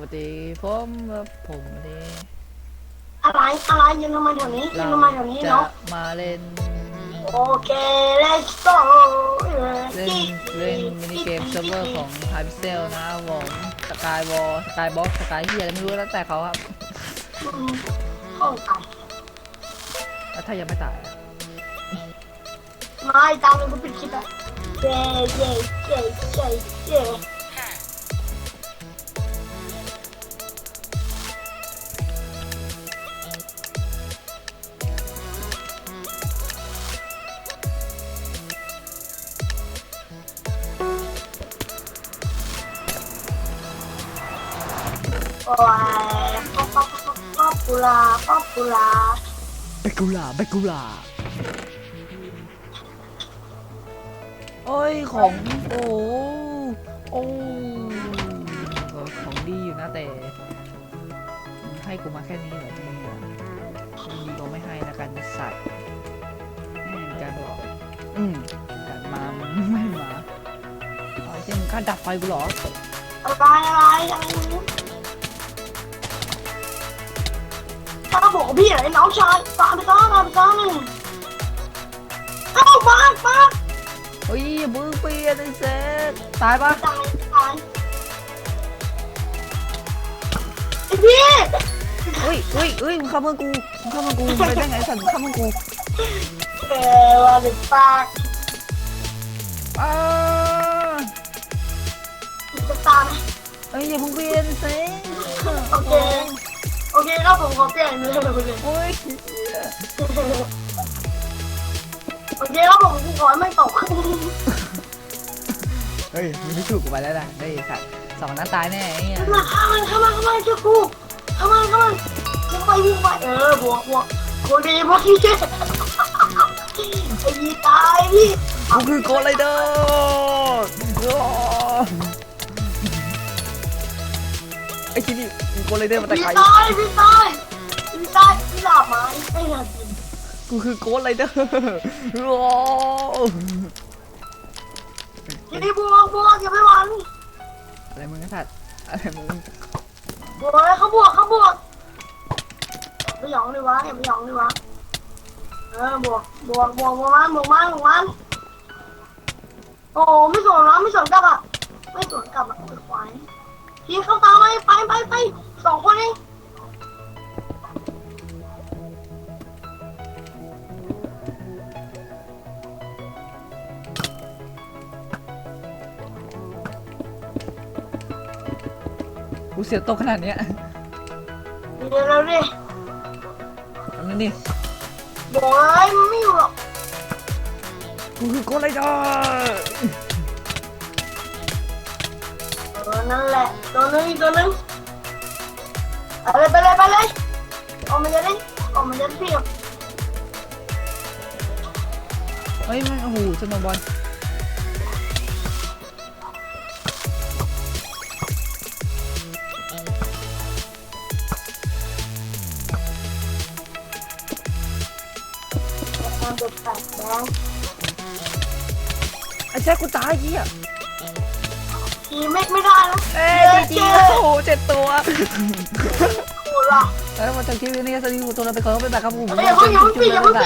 วัสดีผมกับผมวันนี้อะไรอะไรยืนทำไมแถวนี้ยืนเราทำไมแถวนี้จะเนาะมาเล่นโอเค let's go เล่นเล่นมินิเกมเซิร์ฟเวอร์ของไฮพิเซลนะครับผมสกายวอลสกายบ็อกสกายเฮียอะไรไม่รู้แล้วแต่เขาครับอืมห้องไก่แล้วถ้ายังไม่ตายอะไม่ตามเลยกูปิดคลิปอะเย่เย่เย่เย่เย่ ป๊อปปูลาป๊อปปูลาเบกูลาเบกูลาโอ้ยของโอ้โอ้ของดีอยู่นะแต่ให้กูมาแค่นี้เหรอเนี่ยดีก็ไม่ให้นะกันใส่แม่งการบอกอืมการมามึงไม่มาอ๋อใช่มึงกล้าดับไฟกูเหรออะไรอะไรอะไร ถ้าบอกพี่ไอะไรน้องชายตามไปซ้อนตามไปซ้อนหนึ่งเอ้ามามาเฮ้ยอย่ามือเปลี่ยนไอ้เซตตายปะตายตายไอ้พี่เฮ้ยเฮ้ยเฮ้ยมึงเข้ามือกูมึงเข้ามือกูไปได้ไงสัตว์มึงเข้ามือกูเออว่าเป็นปากอ้าจะตามเฮ้ยอย่าเพิ่งเปลี่ยนเซตโอเค เคแล้วผมขอเปลี่ยนเลยโอ้ยโอเคแล้วผมขอไม่ตกเฮ้ยมึงไม่ถูกกูไปแล้วนะเฮ้ยสัตว์สองนัดตายแน่ไอ้เงี้ยมาเข้ามาเข้ามาเข้ามาเจ้ากูเข้ามาเข้ามาวิ่งไปวิ่งไปเออบวกบวกโคดีพวกที่เจ๊ไอ้ยีตายพี่กูคือโกไรเดอร์ไอ้ที่นี่ มึงโกไรเดอร์มาแต่พี่ไกลตายพี่ตายพี่ตายพี่หลับไหมไม่หลับจริงกูคือโกไรเดอร์ทีนี้บวกบวกอย่าไปหวังอะไรมึงไอ้สัตว์อะไรมึงบวกเลยเขาบวกเขาบวกไม่หยองเลยวะอย่าไปหยองเลยวะเออบวกบวกบวกบวกมันบวกมันบวกมันโอ้ไม่สนนะไม่สนกลับอะไม่สนกลับอะไอ้ควายทีเขาตามไปไปไปไป สองคนเองกูเสียตกขนาดเนี้ยเดี๋ยวเราดิทำนั่นดิบอกเลยมันไม่อยู่หรอกกูคือโกไรเดอร์เออนั่นแหละตัวนึงอีกตัวนึง ไปเลยไปเลยไปเลยออกมาจะได้ออกมาจะได้เปรียบเฮ้ยมันโอ้โหสโนว์บอลความเด็ดแปดแดงไอ้แจ๊คกูตายเหี้ยทีไม่ไม่ได้แล้วเอ้ยจริงเจๆโอ้โห เจ็ดตัวโคตรละแล้วมาจากคลิปนี้สวัสดีทุกคนไปขอไปแบบครับผมเฮ้ยอย่าเพิ่งอย่าเพิ่งปิดอย่าเพิ่งปิด